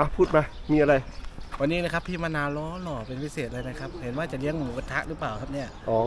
อะพูดมา มีอะไร วันนี้นะครับพี่มะนาวล้อหล่อเป็นพิเศษเลยนะครับ เห็นว่าจะเลี้ยงหมูกระทะหรือเปล่าครับเนี่ย อ๋อ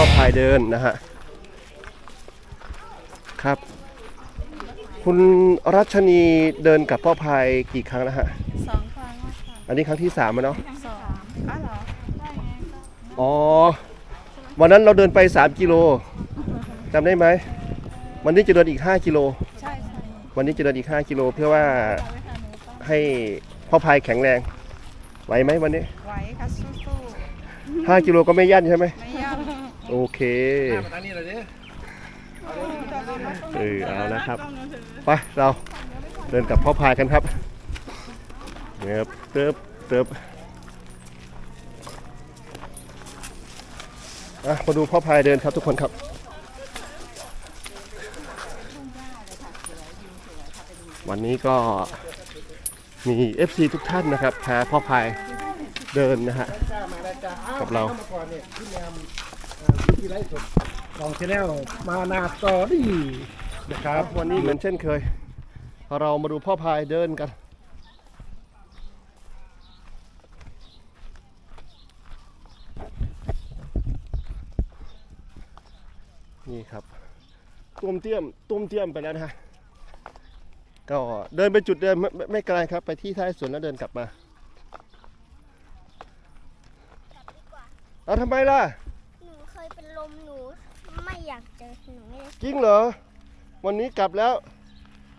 เรามาดูพ่อพายเดินนะฮะครับ คุณรัชนีเดินกับพ่อพายกี่ครั้งแล้วฮะสองครั้งแล้วค่ะอันนี้ครั้งที่สามแล้วเนาะสองอ๋อเหรอได้ไงก็อ๋อวันนั้นเราเดินไป 3 กิโลจำได้ไหมวันนี้จะเดินอีก 5 กิโล ใช่ใช่วันนี้จะเดินอีก 5 กิโลเพื่อว่าเอาไว้ค่ะหนูป้าให้พ่อพายแข็งแรงไหวไหมวันนี้ ไหวค่ะสู้5กิโลก็ไม่ยั่นใช่ไหมๆไม่ โอเคมาทางนี้เลยดิเออเอาแล้วครับไปเราเดินกับพ่อพายกันครับเติบเติบเติบอะมาดูพ่อพายเดินครับทุกคนครับ วันนี้ก็มี FC ทุกท่านนะครับพาพ่อพายเดินนะฮะ กับเราก่อนเนี่ยพี่แมม ที่ไลฟ์สดลองที่แล้วมานาสตอรี่นะครับ วันนี้เหมือนเช่นเคย เรามาดูพ่อพายเดินกัน นี่ครับตุ้มเตี้ยมตุ้มเตี้ยมไปแล้วนะฮะก็เดินไปจุดเดิมไม่ไม่ไม่ไกลครับ ไปที่ท้ายสวนแล้วเดินกลับมาเอาทำไมล่ะ หนูเคยเป็นลมหนูไม่อยากเจอหนูไม่ได้ จริงเหรอ วันนี้กลับแล้ว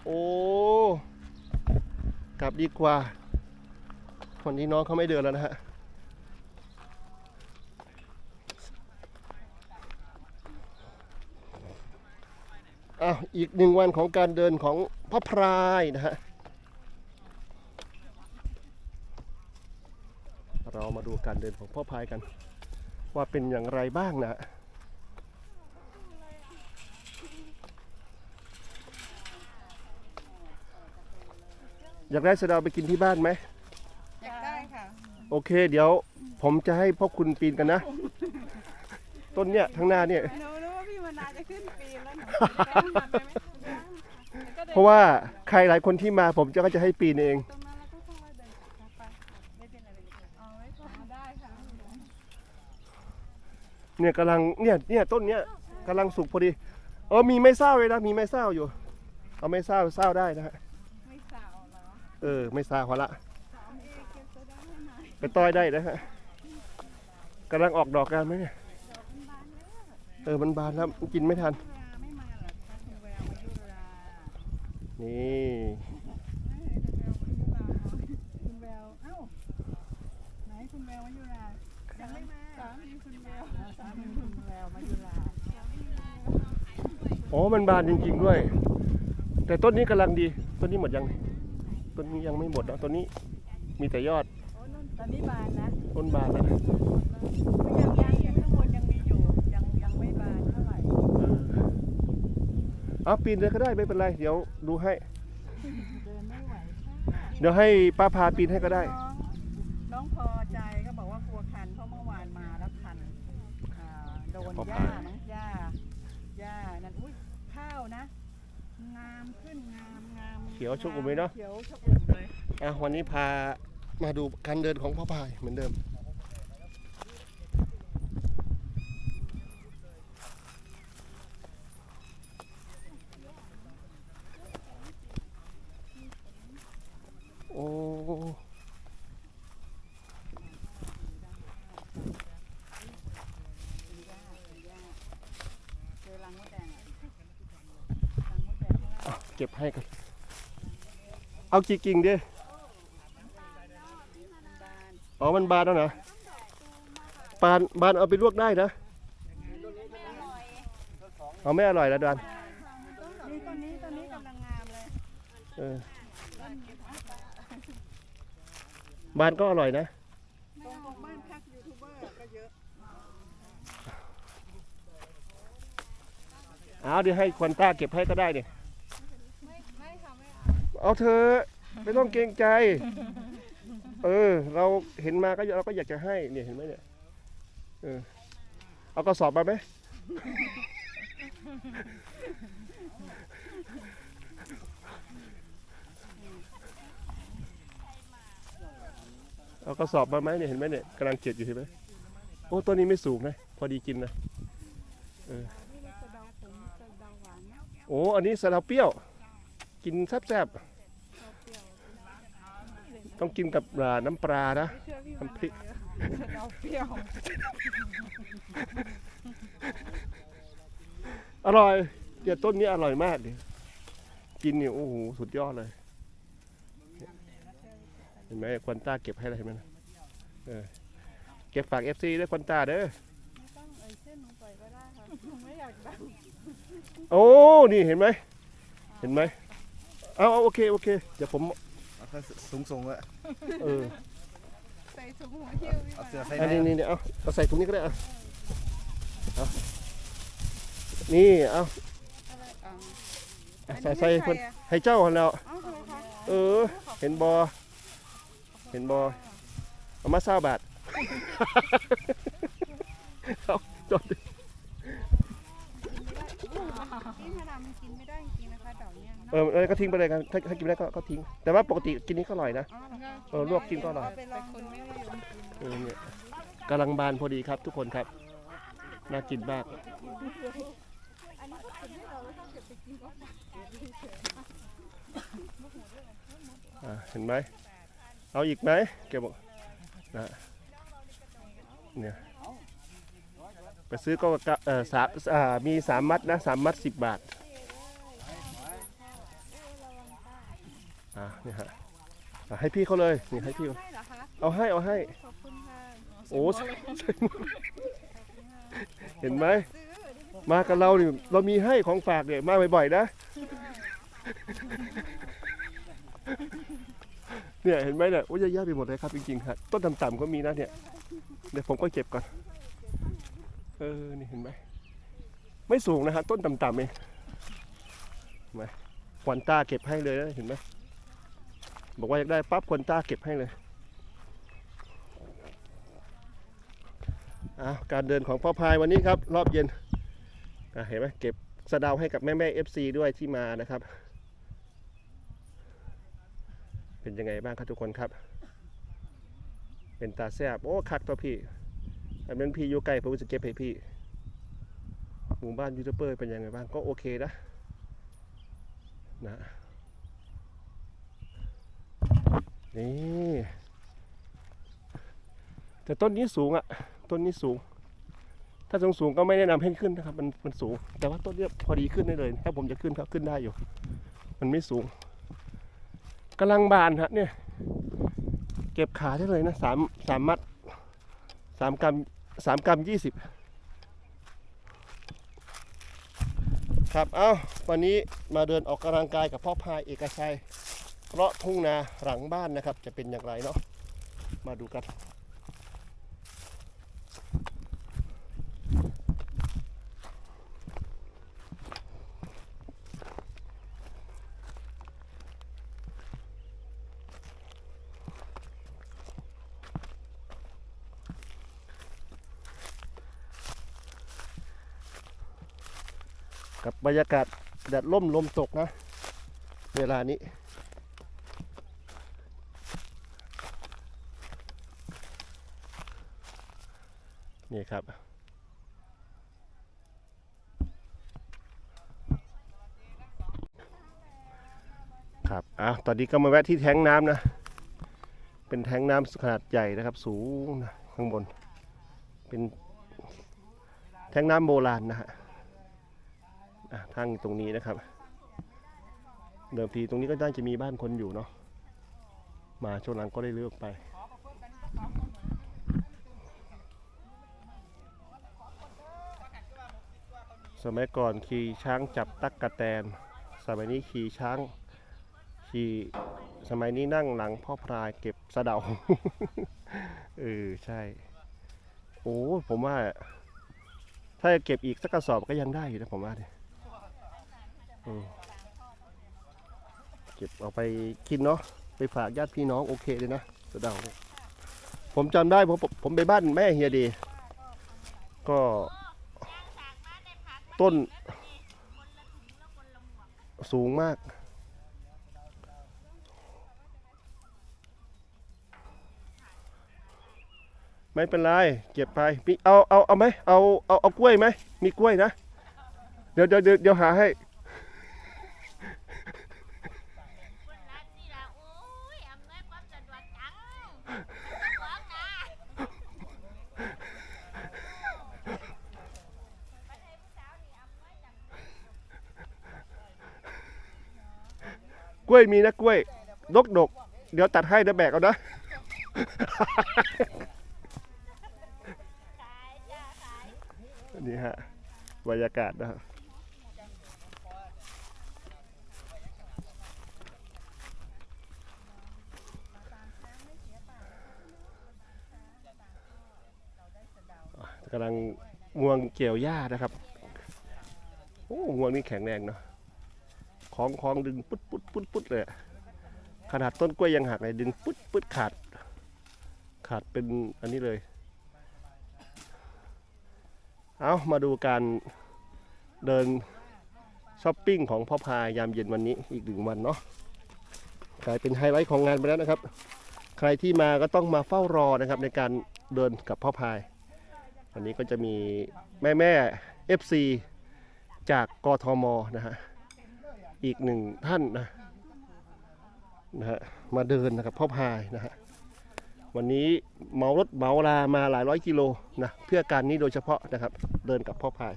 โอ้กลับดีกว่าวันนี้น้องเขาไม่เดินแล้วนะฮะอ้าวอีกหนึ่งวันของการเดินของพระพรายนะฮะ เรามาดูการเดินของพ่อพายกัน ว่าเป็นอย่างไรบ้างนะ อยากได้สะเดาไปกินที่บ้านไหม อยากได้ค่ะ โอเค เดี๋ยวผมจะให้พ่อคุณปีนกันนะ ต้นเนี้ยทั้างหน้าเนี่ย หนูรู้ว่าพี่มนาจะขึ้นปีนแล้วหนูเพราะว่าใครหลายคนที่มาผมจะก็จะให้ปีนเอง ตรงนั้นแล้วก็ต้องมาเดินกลับไปไม่เป็นอะไรเลยเอาไว้ก่อนได้ค่ะ เนี่ยกำลังเนี่ยเนี่ยต้นเนี้ยกำลังสุกพอดี เออมีไม้เศร้าเลยนะมีไม้เศร้าอยู่ เอาไม้เศร้าเศร้าได้นะฮะไม่สาว เออ ไม่เศร้าพอละสาวเอเก็บตัวได้ไปต้อยได้นะฮะกำลังออกดอกกันไหมเนี่ยเออมันบานแล้วกินไม่ทัน นี่คุณแววเอ้าไหนคุณแววมายุรายังไม่มาสามีคุณแววสามีคุณแววมายุราอ๋อ มันบานจริง ๆ ด้วย แต่ต้นนี้กำลังดี ต้นนี้หมดยัง ต้นนี้ยังไม่หมดนะต้นนี้มีแต่ยอดโอ้นั่นตอนนี้บานนะต้นบานแล้วนะยังยังยังข้างบนยังมีอยู่ยังยังไม่บานเท่าไหร่เออเอาปีนเลยก็ได้ไม่เป็นไรเดี๋ยวดูให้ เดินไม่ไหวเดี๋ยวให้ป้าพาปีนให้ก็ได้น้องน้องพอใจก็บอกว่ากลัวคันเพราะเมื่อวานมาแล้วคันอ่าโดนพอหผ่าญ้าน นะหญ้าหญ้านั่นอุ้ยข้าวนะ งามขึ้นงามงาม เขียวชอุ่มเลยเนาะเขียวชอุ่มเลยอะวันนี้พามาดูการเดินของพ่อพายเหมือนเดิมโอ้เจอรังมดแดงอะรังมดแดงข้างล่างอะเก็บให้กัน เอากี่กิ่งดิอ๋อมันบานแล้วนะบานบานเอาไปลวกได้นะเอาไม่อร่อยแล้วดานนี่ต้นนี้ต้นนี้กำลังงามเลยเออบานก็อร่อยนะตรงบ้านพักยูทูบเบอร์ก็เยอะเอาเดี๋ยวให้ควันต้าเก็บให้ก็ได้เนี่ย เอาเธอะไม่ต้องเกรงใจ เออ เราเห็นมาก็เราก็อยากจะให้เนี่ยเห็นไหมเนี่ยเออเอากระสอบมาไหมเอากระสอบมาไหมเนี่ยเห็นไหมเนี่ยกำลังเก็บอยู่เห็นไหมโอ้ตัวนี้ไม่สูงนะพอดีกินนะนี่เราสะเดาผมสะเดาหวานนะโอ้อันนี้สะเดาเปรี้ยว กินแซ่บๆ ต้องกินกับอ่าน้ำปลานะไม่เชื่อพี่น้ำพริกสะเดาเปรี้ยวอร่อยเดี๋ยวต้นนี้อร่อยมากดิกินเนี่ยโอ้โหสุดยอดเลย เห็นไหมควันต้าเก็บให้อะไรเห็นไหมนะเออเก็บฝากเอฟซีด้วยควันต้าเด้อ ไม่ต้องเอ่ยชื่อหนูปล่อยก็ได้ค่ะหนูไม่อยากดังโอ้ นี่เห็นไหม เห็นไหม เอาเอาโอเค โอเค เดี๋ยวผม สูงสูงๆอะเออใส่ถุงหัวหิ้วพี่เอามาเสื้อใส่อันในนี้นี่นี่เอาเอาใส่ถุงนี้ก็ได้เอาเอานี่เอาอะไรอะเอาใส่ใส่คนให้เจ้าหันแล้ว เอ้าทำไมคะเออ เห็นบอเห็นบอเอามาเศร้าบาทเอาจดดิพี่ธนามันกินไม่ได้จริง ๆนะคะดอกเนี้ยเออเออก็ทิ้งไปเลยกันถ้าถ้ากินไม่ได้ก็ก็ทิ้ง แต่ว่าปกติกินนี้ก็อร่อยนะอ๋อเหรอคะเออลวกกินก็อร่อยเาไปลองคนไม่นิยมกินเออเนี่ยกำลังบานพอดีครับทุกคนครับ น่ากินมากอะเห็นไหม เอาอีกไหมแกบอกนะเนี่ยไปซื้อก็กะเออสามอ่ามีสามมัดนะสามมัดสิบบาท อ่านี่ฮะอะให้พี่เขาเลยนี่ให้พี่เขาได้เหรอคะเอาให้เอาให้ ขอบคุณค่ะโอ้ใส่ใส่หมดเห็นไหมมากับเราเนี่ยเรามีให้ของฝากเนี่ยมาบ่อยๆนะ เนี่ยเห็นไหมเนี่ยโอ้ยเยอะแยะไปหมดเลยครับจริงๆครับต้นต่ำๆก็มีนะเนี่ยเดี๋ยวผมก็เก็บก่อนเออนี่เห็นไหมไม่สูงนะฮะต้นต่ำๆเองเห็นไหมควันตาเก็บให้เลยนะเห็นไหม บอกว่าอยากได้ปั๊บควนตาเก็บให้เลยอะการเดินของพ่อพายวันนี้ครับ รอบเย็นเห็นไหมเก็บสะดาให้กับแม่แม่เอฟซีด้วยที่มานะครับ เป็นยังไงบ้างครับทุกคนครับ เป็นตาแซบโอ้คักตัวพี่อันนั้นพี่อยู่ไกลผมจะเก็บให้พี่หมู่บ้านยูทูบเบอร์เป็นยังไงบ้างก็โอเคนะนะ นี่แต่ต้นนี้สูงอะ ต้นนี้สูง ถ้าสูงสูงก็ไม่แนะนำให้ขึ้นนะครับ มันมันสูง แต่ว่าต้นเนี้ยพอดีขึ้นได้เลยถ้าผมจะขึ้นก็ขึ้นได้อยู่ มันไม่สูงกำลังบานฮะเนี่ย เก็บขาได้เลยนะสามสามมัดสามกรัมสามกรัมยี่สิบครับ เอ้า วันนี้มาเดินออกกำลังกายกับพ่อพายเอกชัย เพราะทุ่งนาหลังบ้านนะครับ จะเป็นอย่างไรเนาะมาดูกันกับบรรยากาศแดดล่มลมตกนะ เวลานี้ครับ ครับอะ ตอนนี้ก็มาแวะที่แท้งน้ำนะ เป็นแท้งน้ำขนาดใหญ่นะครับ สูงนะข้างบน เป็นแท้งน้ำโบราณนะฮะอะทางตรงนี้นะครับ เดิมทีตรงนี้ก็น่าจะมีบ้านคนอยู่เนาะ มาช่วงหลังก็ได้เลือกไปสมัยก่อนขี่ช้างจับตักกะแตน สมัยนี้ขี่ช้าง ขี่สมัยนี้นั่งหลังพ่อพรายเก็บสะเดา เออใช่ โอ้ผมว่า ถ้าเก็บอีกสักกระสอบก็ยังได้อยู่นะผมว่าเนี่ยเก็บเอาไปกินเนาะไปฝากญาติพี่น้องโอเคเลยนะสะเดา ผมจำได้ผมผมไปบ้านแม่เฮียดี ก็ต้นสูงมาก ไม่เป็นไรเก็บไปมีเอาเอาเอาไหมเอาเอาเอากล้วยไหมมีกล้วยนะ เดี๋ยวเดี๋ยวเดี๋ยวหาให้กล้วยมสะดวกจังมันะกล้วยมีนะกล้วยดกดก เดี๋ยวตัดให้เดี๋ยวแบกเอานะ นี่ฮะบรรยากาศนะครับกำลังงวงเกี่ยวหญ้านะครับ โอ้งวงนี่แข็งแรงเนาะคล้องคล้องดึงปุ๊ดปุ๊ดปุ๊ดปุ๊ดเลยขนาดต้นกล้วยยังหักเลยดึงปุ๊ดปุ๊ดขาด ขาดเป็นอันนี้เลย เอามาดูการเดินช้อปปิ้งของพ่อพายยามเย็นวันนี้อีกหนึ่งวันเนาะกลายเป็นไฮไลท์ของงานไปแล้วนะครับ ใครที่มาก็ต้องมาเฝ้ารอนะครับในการเดินกับพ่อพาย วันนี้ก็จะมีแม่แม่ๆ FC จากกทมนะฮะอีกหนึ่งท่านนะนะฮะมาเดินนะครับพ่อพายนะฮะ วันนี้เมารถเมาลามาหลายร้อยกิโลนะเพื่อการนี้โดยเฉพาะนะครับ เดินกับพ่อพาย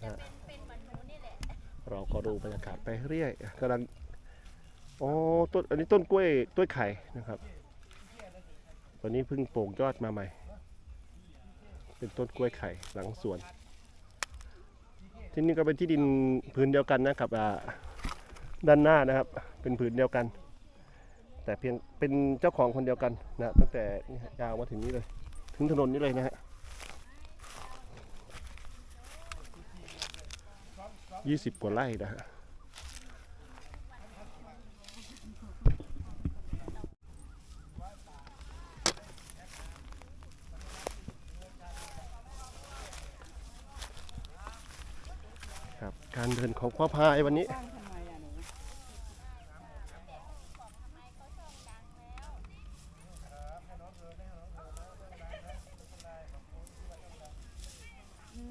เป็นเป็นเหมือนหนูนี่แหละเราก็ดูบรรยากาศไปเรื่อยกำลังอ๋อต้นอันนี้ต้นกล้วยกล้วยไข่นะครับวันนี้เพิ่งโป่งยอดมาใหม่ เป็นต้นกล้วยไข่หลังสวน ที่นี่ก็เป็นที่ดินผืนเดียวกันนะครับด้านหน้านะครับ เป็นผืนเดียวกัน แต่เพียงเป็นเจ้าของคนเดียวกันนะตั้งแต่ยาวมาถึงนี้เลย ถึงถนนนี้เลยนะฮะยี่สิบกว่าไร่นะฮะ ครับ การเดิน ของพ่อพายวันนี้ตั้งทำไมอะหนูอื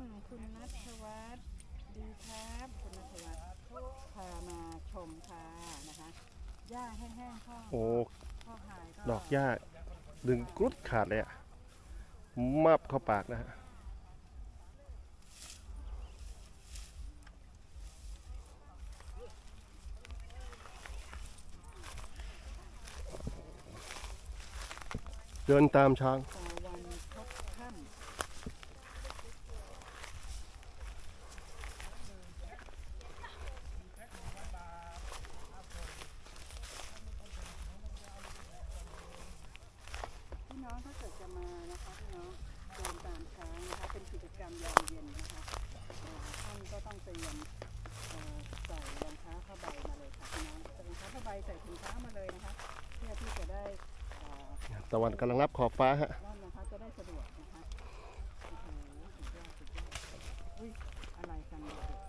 มคุณนัทวัฒน์ดีครับคุณนัทวัฒน์พามาชมค่ะนะคะหญ้าแห้งๆพ่อโอ้พ่อหายก็ดอกหญ้าดึงกรุดขาดเลยอะมับเข้าปากนะฮะ เดินตามช้าง ต่อวันพบค่ำพี่น้องถ้าเกิดจะมานะคะพี่น้องเดินตามช้างนะคะเป็นกิจกรรมยามเย็นนะคะเอ่อท่านก็ต้องเตรียมเอ่อใส่รองเท้าผ้าใบมาเลยค่ะพี่น้องใส่รองเท้าผ้าใบใส่ถุงเท้ามาเลยนะคะ เพื่อที่จะได้เอ่อ ตะวันกำลังรับขอบฟ้าฮะได้สะดวกนะคะโอ้โหสุดยอดสุดยอดอุ้ยอะไรกันเนี่ยเด็ก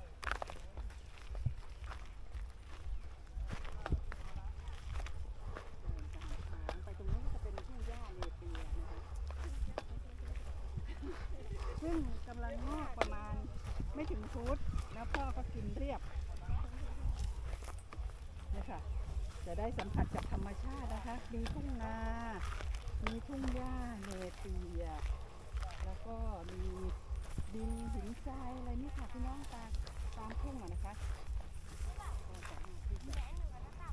เดินตามทางไปตรงนู้นก็จะเป็นทุ่งหญ้าเนเปียนะคะซึ่งกำลังงอกประมาณไม่ถึงฟุตแล้วพ่อก็กินเรียบนี่ค่ะ จะได้สัมผัสกับธรรมชาตินะคะ มีทุ่งนา มีทุ่งหญ้า เนเปีย แล้วก็มีดินหินทรายอะไรนี่ค่ะพี่น้องตามตามทุ่งอะนะคะ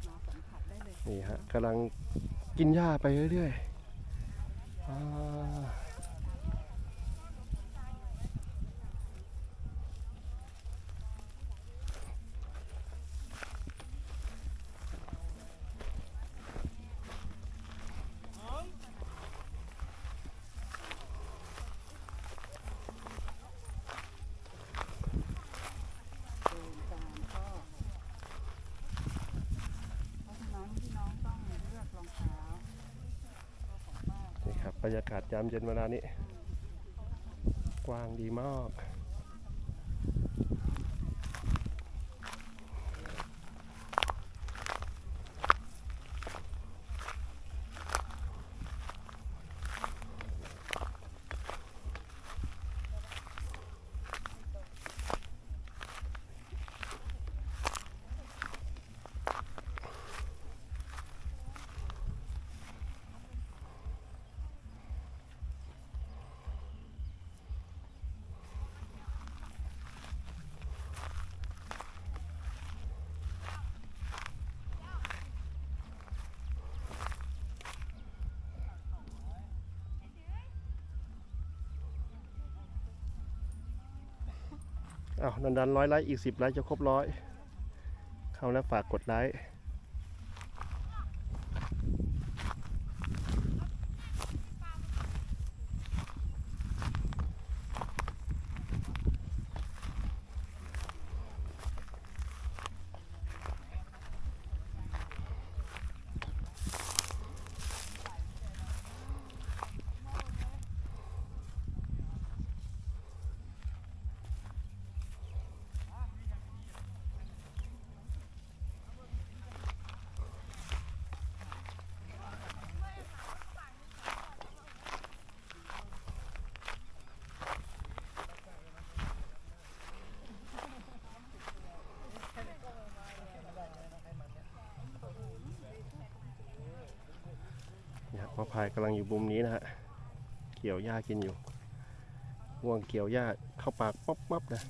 มาสัมผัสได้เลย นี่ฮะกำลังกินหญ้าไปเรื่อยๆอ่า บรรยากาศยามเย็นเวลานี้ กว้างดีมาก อ้าวดันๆร้อยไลค์อีกสิบไลค์จะครบร้อยเข้าแล้วฝากกดไลค์ พายกำลังอยู่มุมนี้นะฮะ เกี่ยวหญ้ากินอยู่ ง่วงเกี่ยวหญ้าเข้าปากป๊อบป๊อบนะ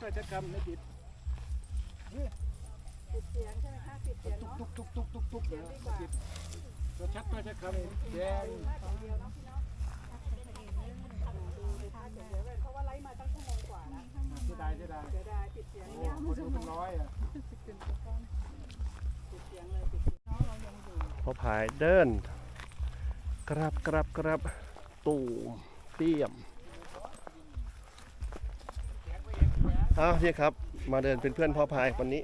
ไม่ชัดถ้อยชัดคำไม่ติดติดเสียงใช่ไหมคะติดเสียงเนาะทุกทุกทุกทุกทุกเสียงดีกว่าติดตัวชัดถ้อยชัดคำแดงมากอย่าเดียวเนาะพี่เนาะดูในท่าเสียงเดี๋ยวเพราะว่าไลฟ์มาตั้งชั่วโมงกว่านะเสียดายเสียดายเดี๋ยวได้ติดเสียงโอ้คนดูเป็นร้อยอะติดเสียงเลยติดเสียงเนาะเรายังอยู่พอพายเดินกรับกรับกรับตูมเตี้ยม อาเนี่ยครับ มาเดินเป็นเพื่อนพ่อพายวันนี้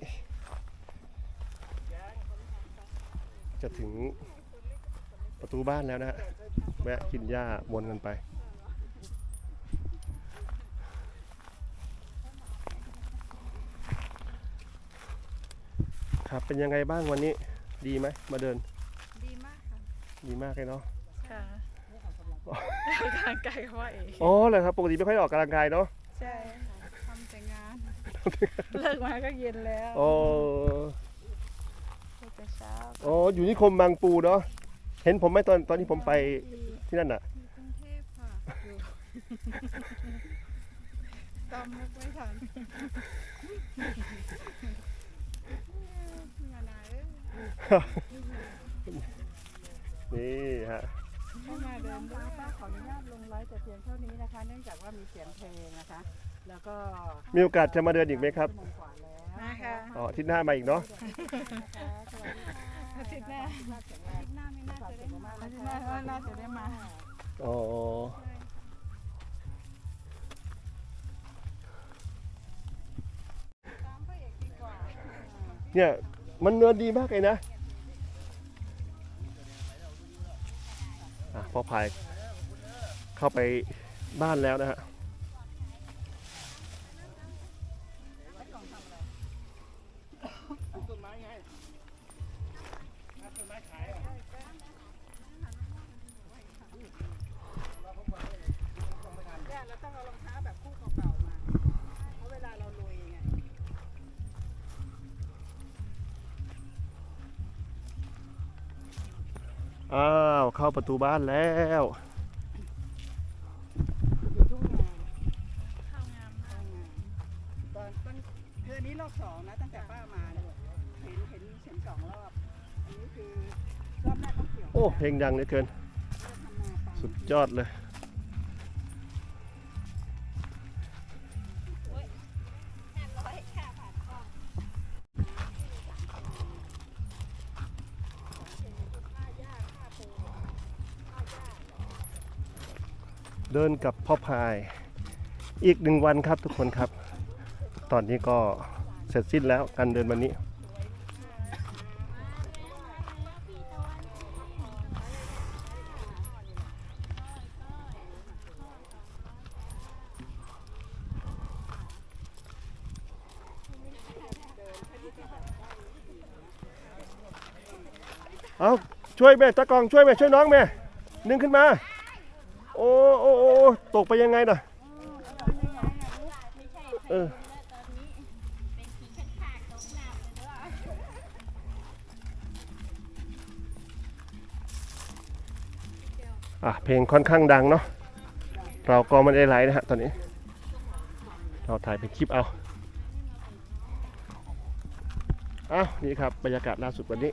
จะถึงประตูบ้านแล้วนะฮะแวะกินหญ้าวนกันไป ครับเป็นยังไงบ้างวันนี้ดีไหมมาเดินดีมากค่ะดีมากเลยเนาะค่ะออกกำลังกายกับว่าเองอ๋อเลยครับปกติไม่ค่อยออกกำลังกายเนาะ ใช่ทำแต่งาน เลิกมาก็เย็นแล้วโอ้ก็แต่เช้าอ๋ออยู่นิคมบางปูเนาะเห็นผมไหมตอนตอนที่ผมไปที่นั่นอะอยู่กรุงเทพค่ะอยู่ตามมุกไม่ทันงานไหนเอ้ยนี่ฮะให้มาเดินด้วยป้าขออนุญาตลงไลฟ์แต่เพียงเท่านี้นะคะ เนื่องจากว่ามีเสียงเพลงนะคะ แล้วก็มีโอกาสจะมาเดินอีกไหมครับชั่วโมงกว่าแล้วมาค่ะอ๋ออาทิตย์หน้ามาอีกเนาะนะคะสวัสดีค่ะอาทิตย์หน้าอาทิตย์หน้าไม่น่าจะได้มาอาทิตย์หน้าก็น่าจะได้มาอ๋อตามพระเอกดีกว่าเนี่ยมันเนินดีมากเลยนะอะพอพายเข้าไปบ้านแล้วนะฮะ ประตูบ้านแล้วอยู่ทุ่งนาข้าวงามมากตอนต้นคืออันนี้รอบสองนะตั้งแต่ป้ามาเนี่ยเห็นเห็นเห็นสองรอบอันนี้คือรอบแรกก็เกี่ยวโอ้เพลงดังเหลือเกินทำนาปังสุดยอดเลย เดินกับพ่อพายอีกหนึ่งวันครับทุกคนครับ ตอนนี้ก็เสร็จสิ้นแล้วการเดินวันนี้ เอาช่วยแม่ตะกองช่วยแม่ช่วยน้องแม่ นึ่งขึ้นมา โอ้โอ้โอ้ตกไปยังไงน่ะเอออะเพลงค่อนข้างดังเนาะเราก็ไม่ได้ไลฟ์นะฮะตอนนี้ เราถ่ายเป็นคลิปเอาเอานี่ครับบรรยากาศล่าสุดวันนี้